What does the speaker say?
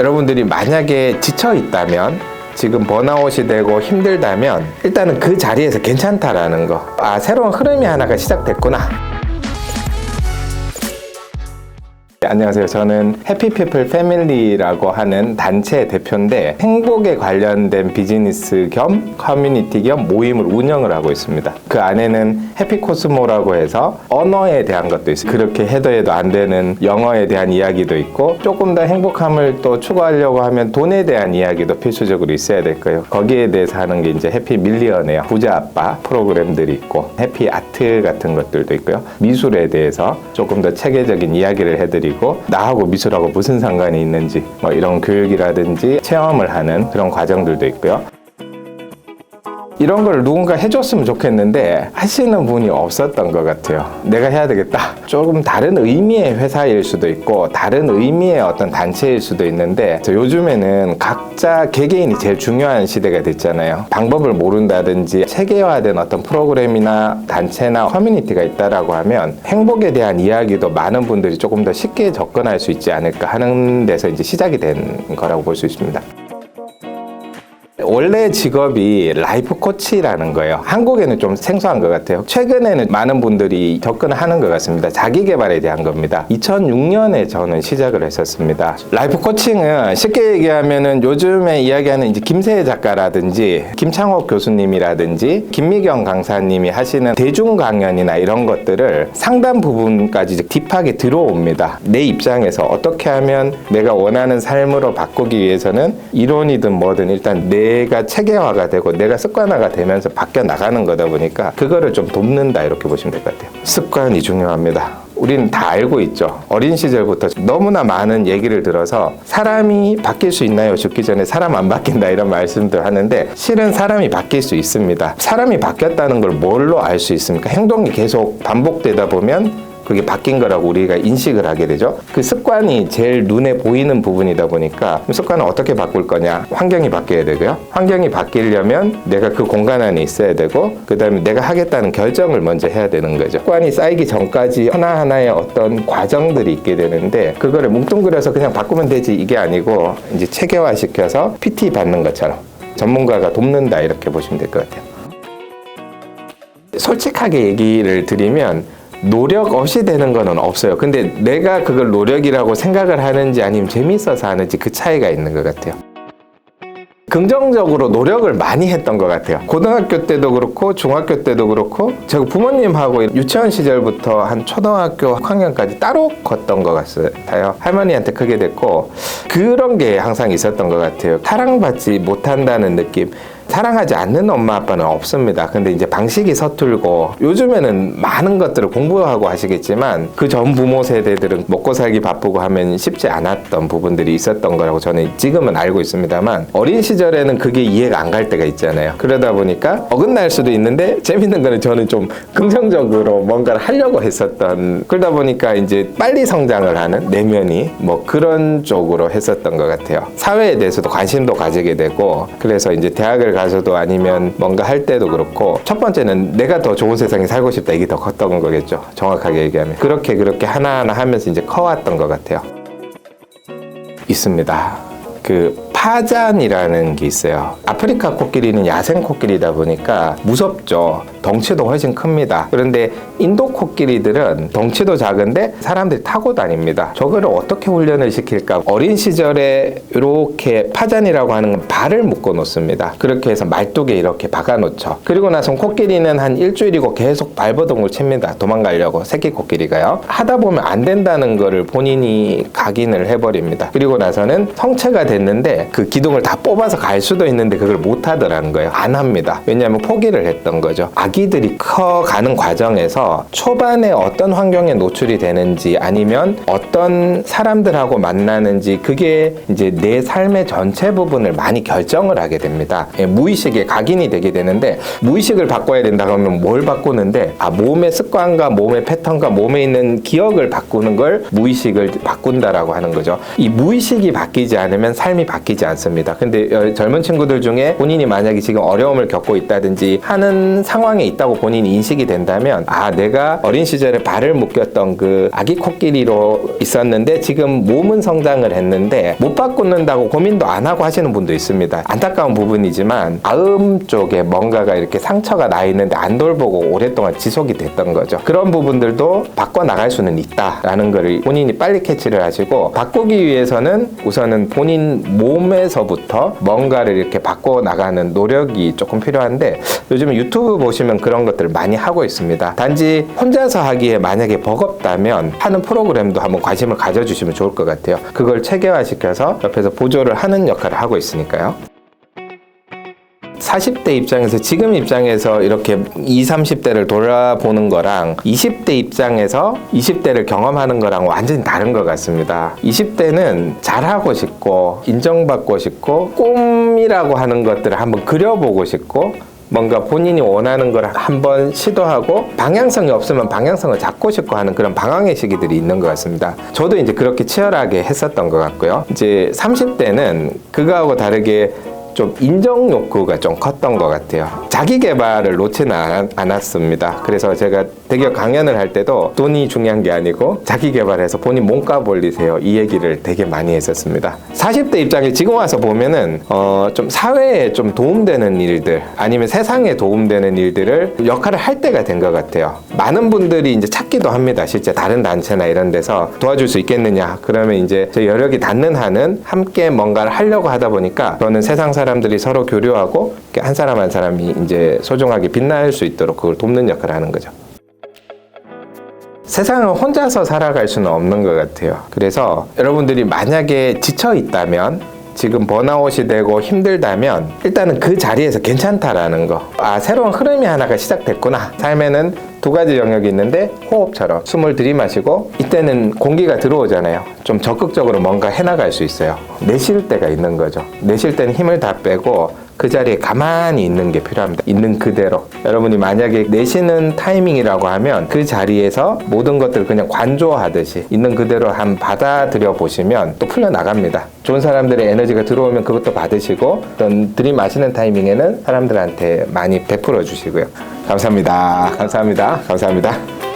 여러분들이 만약에 지쳐 있다면 지금 번아웃이 되고 힘들다면 일단은 그 자리에서 괜찮다라는 거. 아, 새로운 흐름이 하나가 시작됐구나. 안녕하세요. 저는 해피피플 패밀리라고 하는 단체 대표인데 행복에 관련된 비즈니스 겸 커뮤니티 겸 모임을 운영을 하고 있습니다. 그 안에는 해피코스모라고 해서 언어에 대한 것도 있어요. 그렇게 해도 해도 안 되는 영어에 대한 이야기도 있고 조금 더 행복함을 또 추구하려고 하면 돈에 대한 이야기도 필수적으로 있어야 될 거예요. 거기에 대해서 하는 게 이제 해피 밀리언웨어 부자 아빠 프로그램들이 있고 해피 아트 같은 것들도 있고요. 미술에 대해서 조금 더 체계적인 이야기를 해드리고 나하고 미술하고 무슨 상관이 있는지 뭐 이런 교육이라든지 체험을 하는 그런 과정들도 있고요. 이런 걸 누군가 해줬으면 좋겠는데 하시는 분이 없었던 것 같아요. 내가 해야 되겠다. 조금 다른 의미의 회사일 수도 있고 다른 의미의 어떤 단체일 수도 있는데 저 요즘에는 각자 개개인이 제일 중요한 시대가 됐잖아요. 방법을 모른다든지 체계화된 어떤 프로그램이나 단체나 커뮤니티가 있다라고 하면 행복에 대한 이야기도 많은 분들이 조금 더 쉽게 접근할 수 있지 않을까 하는 데서 이제 시작이 된 거라고 볼 수 있습니다. 원래 직업이 라이프 코치라는 거예요. 한국에는 좀 생소한 것 같아요. 최근에는 많은 분들이 접근을 하는 것 같습니다. 자기 개발에 대한 겁니다. 2006년에 저는 시작을 했었습니다. 라이프 코칭은 쉽게 얘기하면은 요즘에 이야기하는 이제 김세혜 작가라든지 김창옥 교수님이라든지 김미경 강사님이 하시는 대중 강연이나 이런 것들을 상담 부분까지 딥하게 들어옵니다. 내 입장에서 어떻게 하면 내가 원하는 삶으로 바꾸기 위해서는 이론이든 뭐든 일단 내가 체계화가 되고 내가 습관화가 되면서 바뀌어 나가는 거다 보니까 그거를 좀 돕는다 이렇게 보시면 될 것 같아요. 습관이 중요합니다. 우리는 다 알고 있죠. 어린 시절부터 너무나 많은 얘기를 들어서 사람이 바뀔 수 있나요? 죽기 전에 사람 안 바뀐다 이런 말씀들 하는데 실은 사람이 바뀔 수 있습니다. 사람이 바뀌었다는 걸 뭘로 알 수 있습니까? 행동이 계속 반복되다 보면 그게 바뀐 거라고 우리가 인식을 하게 되죠. 그 습관이 제일 눈에 보이는 부분이다 보니까 습관을 어떻게 바꿀 거냐? 환경이 바뀌어야 되고요. 환경이 바뀌려면 내가 그 공간 안에 있어야 되고 그다음에 내가 하겠다는 결정을 먼저 해야 되는 거죠. 습관이 쌓이기 전까지 하나하나의 어떤 과정들이 있게 되는데 그거를 뭉뚱그려서 그냥 바꾸면 되지 이게 아니고 이제 체계화 시켜서 PT 받는 것처럼 전문가가 돕는다 이렇게 보시면 될 것 같아요. 솔직하게 얘기를 드리면 노력 없이 되는 거는 없어요. 근데 내가 그걸 노력이라고 생각을 하는지 아니면 재밌어서 하는지 그 차이가 있는 것 같아요. 긍정적으로 노력을 많이 했던 것 같아요. 고등학교 때도 그렇고 중학교 때도 그렇고 제가 부모님하고 유치원 시절부터 한 초등학교 학년까지 따로 걷던 것 같아요. 할머니한테 크게 됐고 그런 게 항상 있었던 것 같아요. 사랑받지 못한다는 느낌. 사랑하지 않는 엄마 아빠는 없습니다. 근데 이제 방식이 서툴고 요즘에는 많은 것들을 공부하고 하시겠지만 그 전 부모 세대들은 먹고 살기 바쁘고 하면 쉽지 않았던 부분들이 있었던 거라고 저는 지금은 알고 있습니다만 어린 시절에는 그게 이해가 안 갈 때가 있잖아요. 그러다 보니까 어긋날 수도 있는데 재밌는 거는 저는 좀 긍정적으로 뭔가를 하려고 했었던 그러다 보니까 이제 빨리 성장을 하는 내면이 뭐 그런 쪽으로 했었던 것 같아요. 사회에 대해서도 관심도 가지게 되고 그래서 이제 대학을 가서도 아니면 뭔가 할 때도 그렇고 첫 번째는 내가 더 좋은 세상에 살고 싶다 이게 더 컸던 거겠죠. 정확하게 얘기하면 그렇게 그렇게 하나하나 하면서 이제 커왔던 것 같아요. 있습니다. 그 파잔이라는 게 있어요. 아프리카 코끼리는 야생 코끼리다 보니까 무섭죠. 덩치도 훨씬 큽니다. 그런데 인도 코끼리들은 덩치도 작은데 사람들이 타고 다닙니다. 저거를 어떻게 훈련을 시킬까? 어린 시절에 이렇게 파잔이라고 하는 발을 묶어 놓습니다. 그렇게 해서 말뚝에 이렇게 박아 놓죠. 그리고 나서 코끼리는 한 일주일이고 계속 발버둥을 칩니다. 도망가려고 새끼 코끼리가요. 하다 보면 안 된다는 거를 본인이 각인을 해버립니다. 그리고 나서는 성체가 됐는데 그 기둥을 다 뽑아서 갈 수도 있는데 그걸 못 하더라는 거예요. 안 합니다. 왜냐하면 포기를 했던 거죠. 아기들이 커가는 과정에서 초반에 어떤 환경에 노출이 되는지 아니면 어떤 사람들하고 만나는지 그게 이제 내 삶의 전체 부분을 많이 결정을 하게 됩니다. 예, 무의식에 각인이 되게 되는데 무의식을 바꿔야 된다 그러면 뭘 바꾸는데 아 몸의 습관과 몸의 패턴과 몸에 있는 기억을 바꾸는 걸 무의식을 바꾼다라고 하는 거죠. 이 무의식이 바뀌지 않으면 삶이 바뀌지 않습니다. 근데 어, 젊은 친구들 중에 본인이 만약에 지금 어려움을 겪고 있다든지 하는 상황이 정상에 있다고 본인이 인식이 된다면 아 내가 어린 시절에 발을 묶였던 그 아기 코끼리로 있었는데 지금 몸은 성장을 했는데 못 바꾼다고 고민도 안 하고 하시는 분도 있습니다. 안타까운 부분이지만 마음 쪽에 뭔가가 이렇게 상처가 나 있는데 안 돌보고 오랫동안 지속이 됐던 거죠. 그런 부분들도 바꿔 나갈 수는 있다라는 거를 본인이 빨리 캐치를 하시고 바꾸기 위해서는 우선은 본인 몸에서부터 뭔가를 이렇게 바꿔 나가는 노력이 조금 필요한데 요즘 유튜브 보시면 그런 것들을 많이 하고 있습니다. 단지 혼자서 하기에 만약에 버겁다면 하는 프로그램도 한번 관심을 가져주시면 좋을 것 같아요. 그걸 체계화시켜서 옆에서 보조를 하는 역할을 하고 있으니까요. 40대 입장에서 지금 입장에서 이렇게 20, 30대를 돌아보는 거랑 20대 입장에서 20대를 경험하는 거랑 완전히 다른 것 같습니다. 20대는 잘하고 싶고 인정받고 싶고 꿈이라고 하는 것들을 한번 그려보고 싶고 뭔가 본인이 원하는 걸 한번 시도하고 방향성이 없으면 방향성을 잡고 싶고 하는 그런 방황의 시기들이 있는 것 같습니다. 저도 이제 그렇게 치열하게 했었던 것 같고요. 이제 30대는 그거하고 다르게 좀 인정 욕구가 좀 컸던 것 같아요. 자기 개발을 놓지는 않- 않았습니다. 그래서 제가 대기업 강연을 할 때도 돈이 중요한 게 아니고 자기 개발해서 본인 몸값 올리세요. 이 얘기를 되게 많이 했었습니다. 40대 입장에 지금 와서 보면은 어, 좀 사회에 좀 도움되는 일들 아니면 세상에 도움되는 일들을 역할을 할 때가 된 것 같아요. 많은 분들이 이제 찾기도 합니다. 실제 다른 단체나 이런 데서 도와줄 수 있겠느냐. 그러면 이제 제 여력이 닿는 한은 함께 뭔가를 하려고 하다 보니까 저는 세상 사람 들이 서로 교류하고 한 사람 한 사람이 이제 소중하게 빛날 수 있도록 그걸 돕는 역할을 하는 거죠. 세상을 혼자서 살아갈 수는 없는 것 같아요. 그래서 여러분들이 만약에 지쳐 있다면 지금 번아웃이 되고 힘들다면 일단은 그 자리에서 괜찮다라는 거. 아, 새로운 흐름이 하나가 시작됐구나. 삶에는 두 가지 영역이 있는데 호흡처럼 숨을 들이마시고 이때는 공기가 들어오잖아요. 좀 적극적으로 뭔가 해나갈 수 있어요. 내쉴 때가 있는 거죠. 내쉴 때는 힘을 다 빼고 그 자리에 가만히 있는 게 필요합니다. 있는 그대로. 여러분이 만약에 내쉬는 타이밍이라고 하면 그 자리에서 모든 것들을 그냥 관조하듯이 있는 그대로 한 받아들여 보시면 또 풀려나갑니다. 좋은 사람들의 에너지가 들어오면 그것도 받으시고 어떤 들이마시는 타이밍에는 사람들한테 많이 베풀어 주시고요. 감사합니다. 감사합니다. 감사합니다.